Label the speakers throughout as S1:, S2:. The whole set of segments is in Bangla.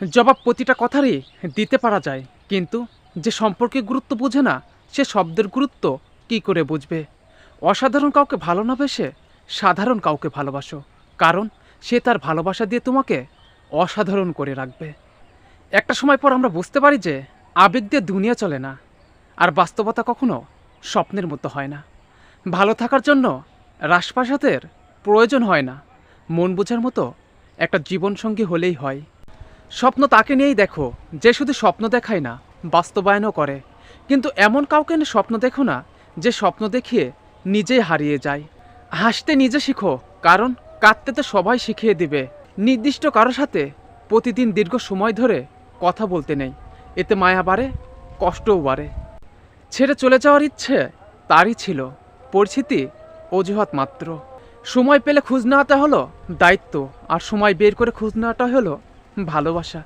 S1: জবাব প্রতিটা কথারই দিতে পারা যায়। কিন্তু যে সম্পর্কে গুরুত্ব বোঝে না, সে শব্দের গুরুত্ব কি করে বুঝবে? অসাধারণ কাউকে ভালো না বেসে সাধারণ কাউকে ভালোবাসো। কারণ সে তার ভালোবাসা দিয়ে তোমাকে অসাধারণ করে রাখবে। একটা সময় পর আমরা বুঝতে পারি যে আবেগ দিয়ে দুনিয়া চলে না, আর বাস্তবতা কখনো স্বপ্নের মতো হয় না। ভালো থাকার জন্য রাসপ্রাসাদের প্রয়োজন হয় না। মন বোঝার মতো একটা জীবনসঙ্গী হলেই হয়। স্বপ্ন তাকে নিয়েই দেখো, যে শুধু স্বপ্ন দেখায় না, বাস্তবায়নও করে। কিন্তু এমন কাউকে স্বপ্ন দেখো না, যে স্বপ্ন দেখিয়ে নিজেই হারিয়ে যায়। হাসতে নিজে শিখো, কারণ কাঁদতে তো সবাই শিখিয়ে দিবে। নির্দিষ্ট কারোর সাথে প্রতিদিন দীর্ঘ সময় ধরে কথা বলতে নেই, এতে মায়া বাড়ে, কষ্টও বাড়ে। ছেড়ে চলে যাওয়ার ইচ্ছে তারই ছিল, পরিস্থিতি অজুহাত মাত্র। সময় পেলে খোঁজ নেওয়াটা হলো দায়িত্ব, আর সময় বের করে খোঁজ নেওয়াটা হলো ভালোবাসা।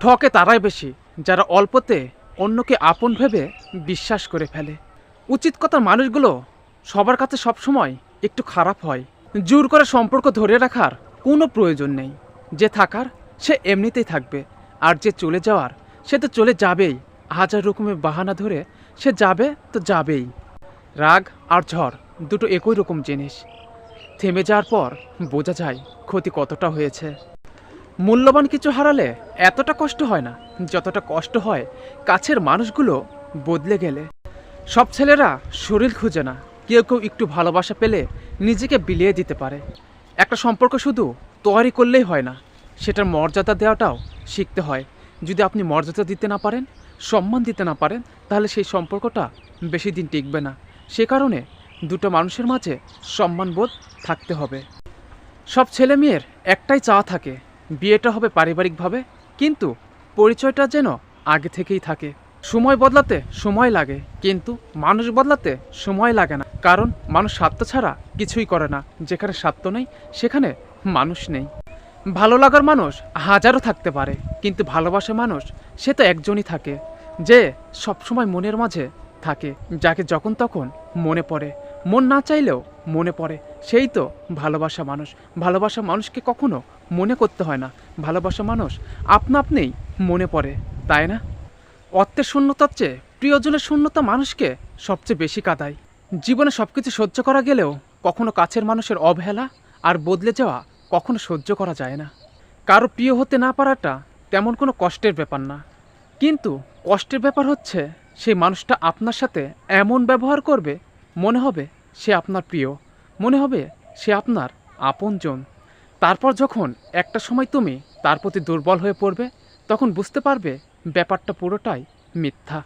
S1: ঠকে তারাই বেশি, যারা অল্পতে অন্যকে আপন ভেবে বিশ্বাস করে ফেলে। উচিত কথার মানুষগুলো সবার কাছে সবসময় একটু খারাপ হয়। জোর করে সম্পর্ক ধরে রাখার কোনো প্রয়োজন নেই। যে থাকার, সে এমনিতেই থাকবে। আর যে চলে যাওয়ার, সে তো চলে যাবেই। হাজার রকমের বাহানা ধরে সে যাবে তো যাবেই। রাগ আর ঝড় দুটো একই রকম জিনিস। থেমে যাওয়ার পর বোঝা যায় ক্ষতি কতটা হয়েছে। মূল্যবান কিছু হারালে এতটা কষ্ট হয় না। যতটা কষ্ট হয়, কাছের মানুষগুলো বদলে গেলে। সব ছেলেরা শরীর খুঁজে না। কেউ কেউ একটু ভালোবাসা পেলে নিজেকে বিলিয়ে দিতে পারে। একটা সম্পর্ক শুধু তৈরি করলেই হয় না, সেটার মর্যাদা দেওয়াটাও শিখতে হয়। যদি আপনি মর্যাদা দিতে না পারেন, সম্মান দিতে না পারেন, তাহলে সেই সম্পর্কটা বেশি দিন টিকবে না। সে কারণে দুটো মানুষের মাঝে সম্মানবোধ থাকতে হবে। সব ছেলে মেয়ের একটাই চাওয়া থাকে বিয়েটা হবে পারিবারিকভাবে, কিন্তু পরিচয়টা যেন আগে থেকেই থাকে। সময় বদলাতে সময় লাগে, কিন্তু মানুষ বদলাতে সময় লাগে না, কারণ মানুষ স্বার্থ ছাড়া কিছুই করে না। যেখানে স্বার্থ নেই, সেখানে মানুষ নেই। ভালো লাগার মানুষ হাজারও থাকতে পারে, কিন্তু ভালোবাসা মানুষ সে তো একজনই থাকে, যে সবসময় মনের মাঝে থাকে, যাকে যখন তখন মনে পড়ে। মন না চাইলেও মনে পড়ে। সেই তো, ভালোবাসা মানুষ। ভালোবাসা মানুষকে কখনো মনে করতে হয় না। ভালোবাসা মানুষ আপনা আপনিই মনে পড়ে, তাই না? অর্থের শূন্যতার চেয়ে প্রিয়জনের শূন্যতা মানুষকে সবচেয়ে বেশি কাঁদায়। জীবনে সব কিছু সহ্য করা গেলেও কখনো কাছের মানুষের অবহেলা আর বদলে যাওয়া কখনো সহ্য করা যায় না। কারও প্রিয় হতে না পারাটা তেমন কোনো কষ্টের ব্যাপার না। কিন্তু কষ্টের ব্যাপার হচ্ছে, সেই মানুষটা আপনার সাথে এমন ব্যবহার করবে, মনে হবে সে আপনার প্রিয়। মনে হবে সে আপনার আপনজন। তারপর যখন একটা সময় তুমি তার প্রতি দুর্বল হয়ে পড়বে, তখন বুঝতে পারবে ব্যাপারটা পুরোটাই মিথ্যা।